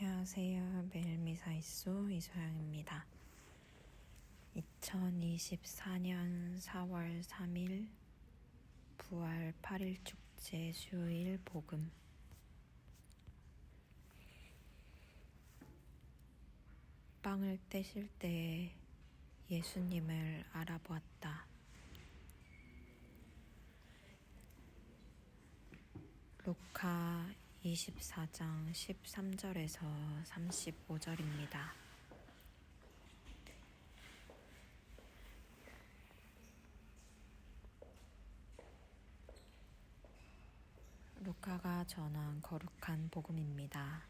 안녕하세요. 매일 미사이소 이소영입니다. 2024년 4월 3일 부활 8일 축제 수요일 복음 빵을 떼실 때 예수님을 알아보았다. 루카 24장 13절에서 35절입니다. 루카가 전한 거룩한 복음입니다.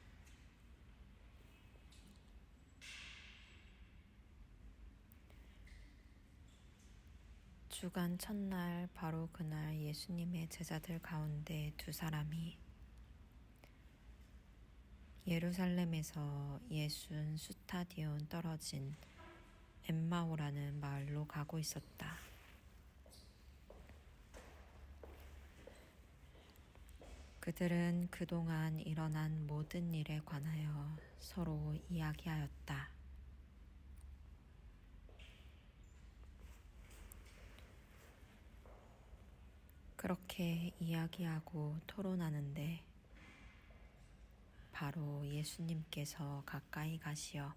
주간 첫날 바로 그날 예수님의 제자들 가운데 두 사람이 예루살렘에서 예순 수타디온 떨어진 엠마오라는 마을로 가고 있었다. 그들은 그동안 일어난 모든 일에 관하여 서로 이야기하였다. 그렇게 이야기하고 토론하는데 바로 예수님께서 가까이 가시어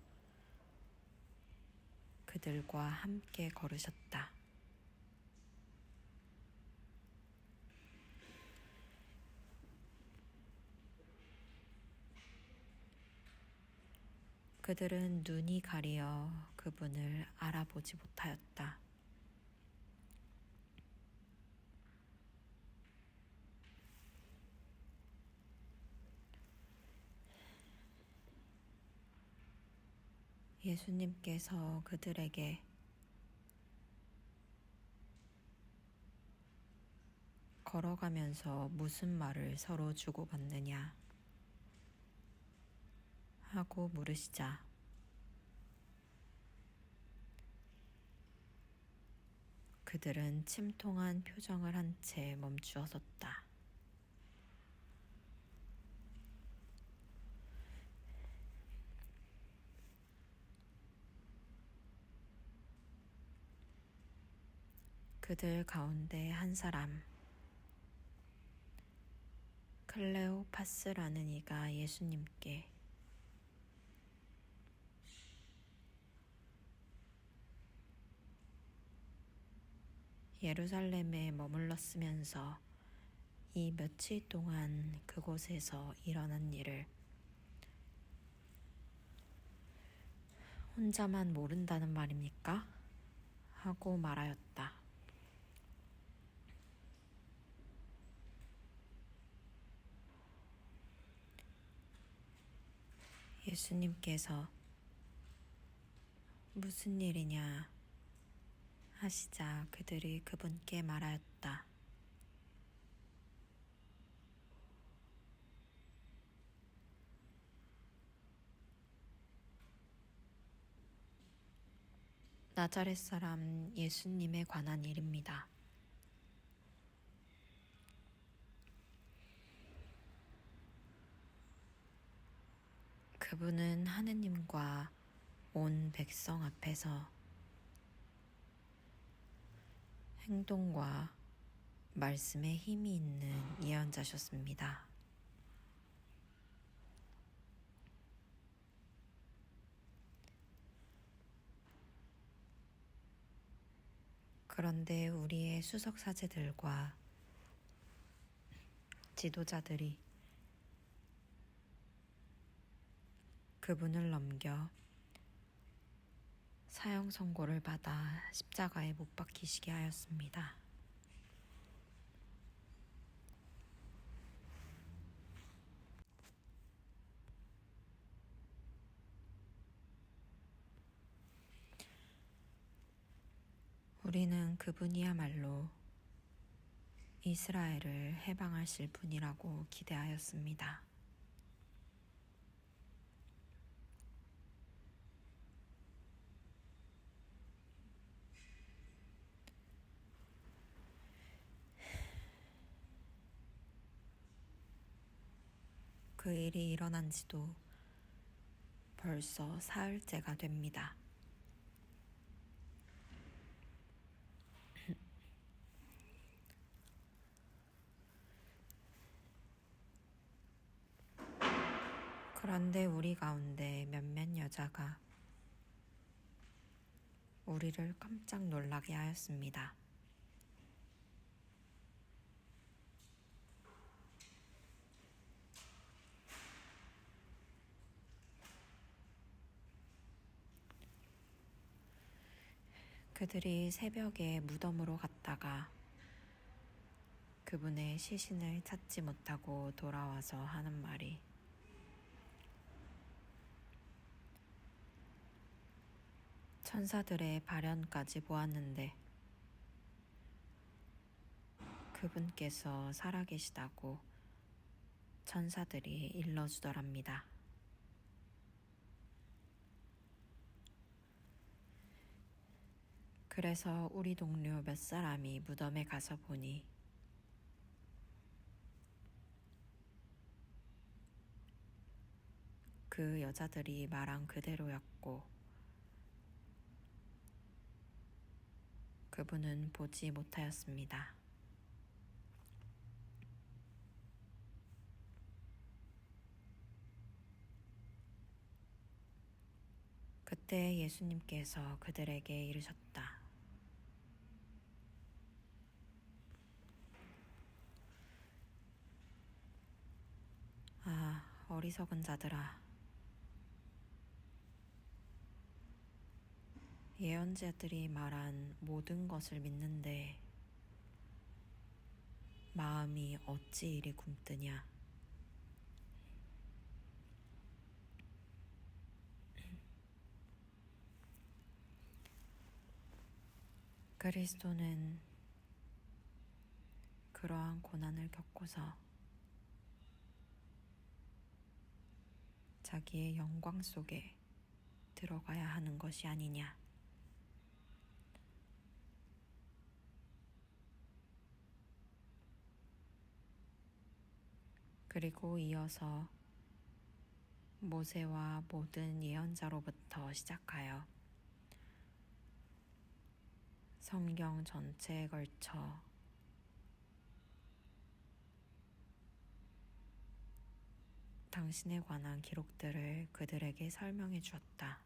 그들과 함께 걸으셨다. 그들은 눈이 가리어 그분을 알아보지 못하였다. 예수님께서 그들에게 걸어가면서 무슨 말을 서로 주고받느냐 하고 물으시자 그들은 침통한 표정을 한 채 멈추어 섰다. 그들 가운데 한 사람, 클레오파스라는 이가 예수님께 예루살렘에 머물렀으면서 이 며칠 동안 그곳에서 일어난 일을 혼자만 모른다는 말입니까? 하고 말하였다. 예수님께서 무슨 일이냐 하시자 그들이 그분께 말하였다. 나자렛 사람 예수님에 관한 일입니다. 그분은 하느님과 온 백성 앞에서 행동과 말씀에 힘이 있는 예언자셨습니다. 그런데 우리의 수석 사제들과 지도자들이 그분을 넘겨 사형 선고를 받아 십자가에 못 박히시게 하였습니다. 우리는 그분이야말로 이스라엘을 해방하실 분이라고 기대하였습니다. 그 일이 일어난 지도 벌써 사흘째가 됩니다. 그런데 우리 가운데 몇몇 여자가 우리를 깜짝 놀라게 하였습니다. 그들이 새벽에 무덤으로 갔다가 그분의 시신을 찾지 못하고 돌아와서 하는 말이 천사들의 발현까지 보았는데 그분께서 살아계시다고 천사들이 일러주더랍니다. 그래서 우리 동료 몇 사람이 무덤에 가서 보니 그 여자들이 말한 그대로였고 그분은 보지 못하였습니다. 그때 예수님께서 그들에게 이르셨다. 아, 어리석은 자들아. 예언자들이 말한 모든 것을 믿는데 마음이 어찌 이리 굼뜨냐? 그리스도는 그러한 고난을 겪고서 자기의 영광 속에 들어가야 하는 것이 아니냐. 그리고 이어서 모세와 모든 예언자로부터 시작하여 성경 전체에 걸쳐 당신에 관한 기록들을 그들에게 설명해 주었다.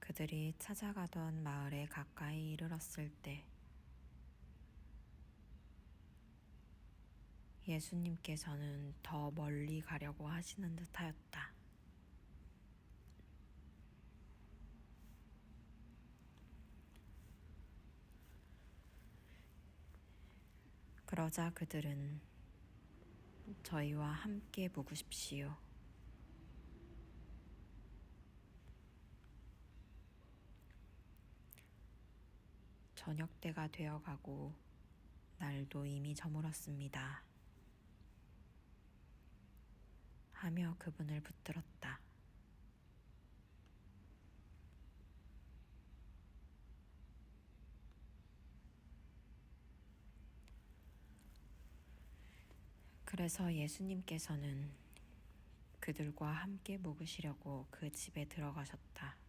그들이 찾아가던 마을에 가까이 이르렀을 때 예수님께서는 더 멀리 가려고 하시는 듯 하였다. 그러자 그들은 저희와 함께 묵으십시오. 저녁 때가 되어가고 날도 이미 저물었습니다. 하며 그분을 붙들었다. 그래서 예수님께서는 그들과 함께 묵으시려고 그 집에 들어가셨다.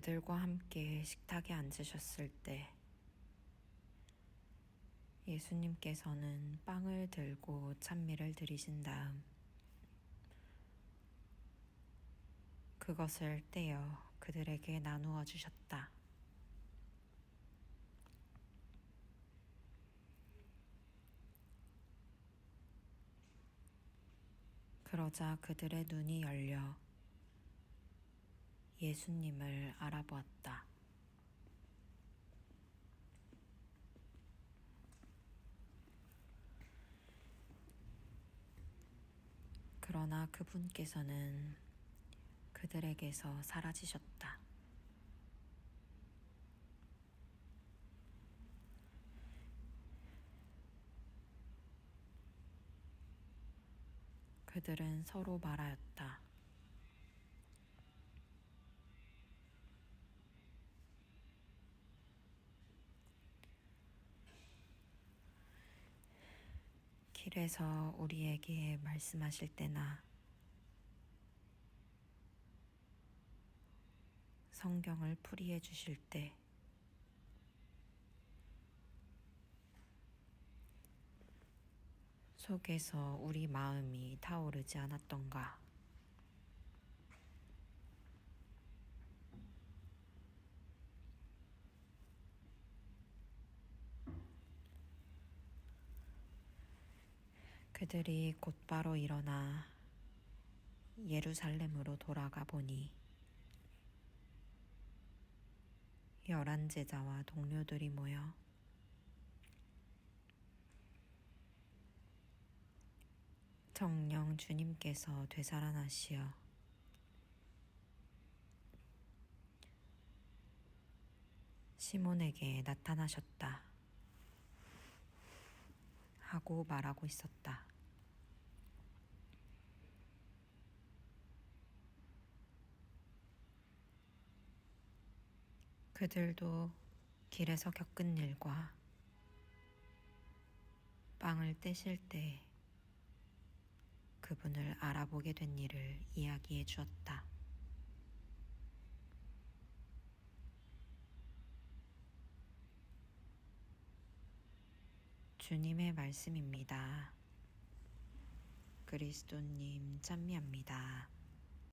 그들과 함께 식탁에 앉으셨을 때 예수님께서는 빵을 들고 찬미를 드리신 다음 그것을 떼어 그들에게 나누어 주셨다. 그러자 그들의 눈이 열려 예수님을 알아보았다. 그러나 그분께서는 그들에게서 사라지셨다. 그들은 서로 말하였다. 길에서 우리에게 말씀하실 때나 성경을 풀이해 주실 때 속에서 우리 마음이 타오르지 않았던가? 그들이 곧바로 일어나 예루살렘으로 돌아가 보니 열한 제자와 동료들이 모여 정령 주님께서 되살아나시어 시몬에게 나타나셨다 하고 말하고 있었다. 그들도 길에서 겪은 일과 빵을 떼실 때 그분을 알아보게 된 일을 이야기해 주었다. 주님의 말씀입니다. 그리스도님 찬미합니다.